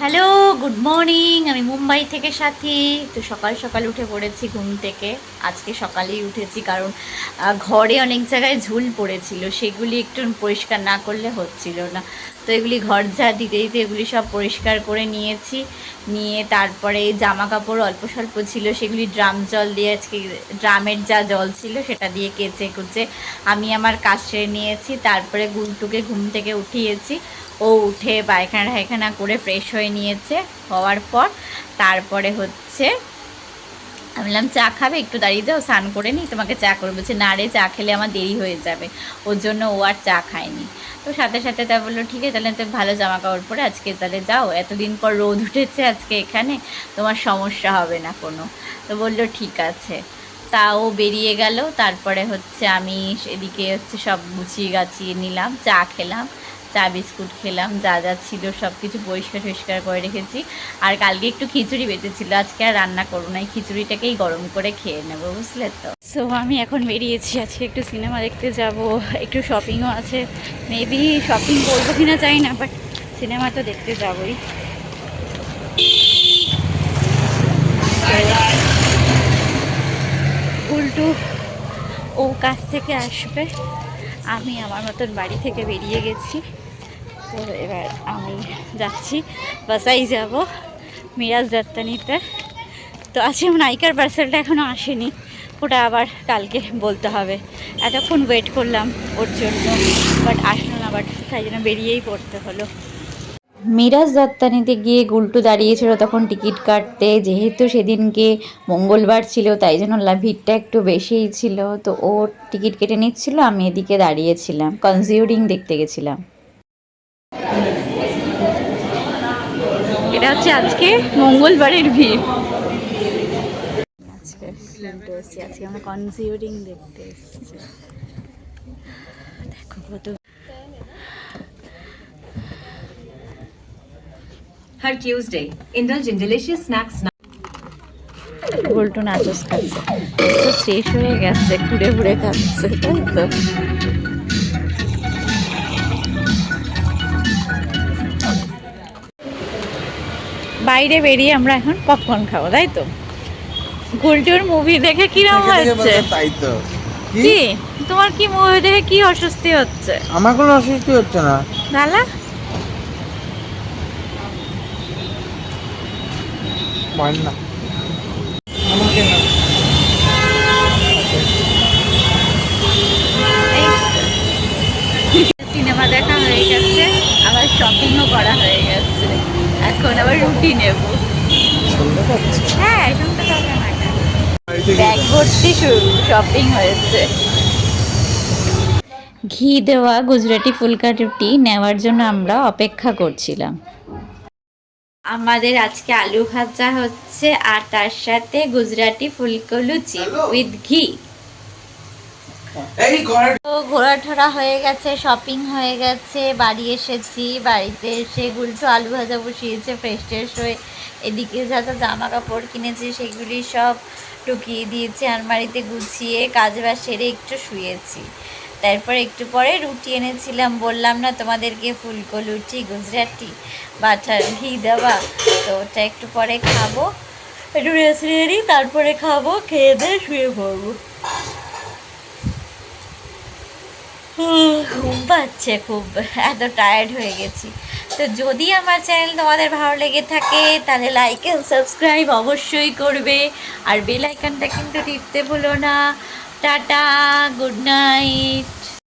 Hello good morning আমি মুম্বাই থেকে সাথী। তো সকাল সকাল উঠে পড়েছি ঘুম থেকে। আজকে সকালেই উঠেছি কারণ ঘরে অনেক জায়গায় ঝুল পড়েছিল। সেগুলি একটু পরিষ্কার না করলে হচ্ছিল না। তো এগুলি ঘর যা দিতে দিতে এগুলি সব পরিষ্কার করে নিয়েছি। নিয়ে তারপরে জামা কাপড় অল্প স্বল্প ছিল, সেগুলি ড্রাম জল দিয়ে আজকে ড্রামের যা জল ছিল সেটা দিয়ে কেচে কুচে আমি আমার কাজ সেরে নিয়েছি। তারপরে গুলটুকে ঘুম থেকে উঠিয়েছি। ও উঠে পায়খানা ঠায়খানা করে ফ্রেশ হয়ে নিয়েছে, হওয়ার পর তারপরে হচ্ছে আমি বললাম, চা খাবে? একটু দাঁড়িয়ে যাও, স্নান করে নিই তোমাকে চা করে বলছে, না রে, চা খেলে আমার দেরি হয়ে যাবে। ওর জন্য ও আর চা খায়নি। তো সাথে সাথে তা বলল, ঠিক আছে, তাহলে তো ভালো জামা কাপড় পরে আজকে তাহলে যাও। এতদিন পর রোদ উঠেছে আজকে এখানে, তোমার সমস্যা হবে না কোনো। তো বলল, ঠিক আছে। তাও বেরিয়ে গেল। তারপরে হচ্ছে আমি এদিকে হচ্ছে সব গুছিয়ে গাছিয়ে নিলাম, চা খেলাম। চা বিস্কুট খেলাম, যা যা ছিল সব কিছু পরিষ্কার টরিষ্কার করে রেখেছি। আর কালকে একটু খিচুড়ি বেঁচেছিল, আজকে আর রান্না করব না, এই খিচুড়িটাকেই গরম করে খেয়ে নেব, বুঝলে তো? সো আমি এখন বেরিয়েছি, আজকে একটু সিনেমা দেখতে যাব, একটু শপিংও আছে মেবি শপিং করব কিনা চাই না বাট সিনেমা তো দেখতে যাবই। উল্টু, ও কাছ থেকে আসবে, আমি আমার মতন বাড়ি থেকে বেরিয়ে গেছি। তো এবার আমি যাচ্ছি বাসাই যাব মিরাজ যাত্রা নিতে। তো আজকে নায়িকার পার্সেলটা এখনও আসেনি, ওটা আবার কালকে বলতে হবে। এতক্ষণ ওয়েট করলাম ওর জন্য বাট আসলো না বাট তাই জন্য বেরিয়েই পড়তে হলো। মিরাজ দত্তানিতে গিয়ে গুলটু দাঁড়িয়েছিল তখন টিকিট কাটতে, যেহেতু সেদিনকে মঙ্গলবার ছিল, তাই জন্য ভিড়টা একটু বেশিই ছিল। তো ও টিকিট কেটে নিচ্ছিল, আমি এদিকে দাঁড়িয়েছিলাম কনজিউরিং দেখতে গেছিলাম। এটা হচ্ছে আজকে মঙ্গলবারের ভিড় আজকে এসেছি আজকে আমরা কনজিউরিং দেখতে এসেছি দেখো কত Her Tuesday. Indulge in delicious snacks now. Goltu nachos খাচ্ছে তো শেষ হয়ে গেছে ঘুরে ঘুরে খাচ্ছে তাই তো বাইরে বেরিয়ে আমরা এখন পপকর্ন খাব তাই তো? গুলটুর মুভি দেখে কীরকম হচ্ছে তাই তো। কি? তোমার কি মুভি দেখে কি অস্বস্তি হচ্ছে? আমার কোনো অসুস্থ হচ্ছে না। ভয় না। আমাকে না সিনেমা দেখা হয়ে গেছে আবার শপিংও করা হয়ে গেছে এখন আবার রুটি নেব। হ্যাঁ? ব্যাগ ভর্তি শপিং হয়েছে। ঘি দেওয়া গুজরাটি ফুলকা রুটি নেওয়ার জন্য আমরা অপেক্ষা করছিলাম। আমাদের আজকে আলু ভাজা হচ্ছে আর তার সাথে গুজরাটি ফুলকো লুচি উইথ ঘি। এই তো ঘোরা হয়ে গেছে শপিং হয়ে গেছে, বাড়ি এসেছি, বাড়িতে এসে গুলটু আলু ভাজা বসিয়েছে ফ্রেশ ট্রেশ হয়ে এদিকে যা যা জামা কাপড় কিনেছি সেগুলি সব আলমারিতে গুছিয়ে কাজ বাজ সেরে একটু শুয়েছি। তারপর একটু পরে রুটি এনেছিলাম, বললাম, না, তোমাদেরকে ফুলকো লুচি, গুজরাটি, বাটার, ঘি দেওয়া। তো ওটা একটু পরে খাব, একটু রেস্ট নিয়ে নিই, তারপরে খাব, খেয়ে দিয়ে শুয়ে পড়ব। ঘুম পাচ্ছে খুব। এত টায়ার্ড হয়ে গেছি। তো যদি আমার চ্যানেল তোমাদের ভালো লেগে থাকে, তাহলে লাইক অ্যান্ড সাবস্ক্রাইব অবশ্যই করবে। আর বেল আইকনটা কিন্তু টিপতে ভুলো না। Tata good night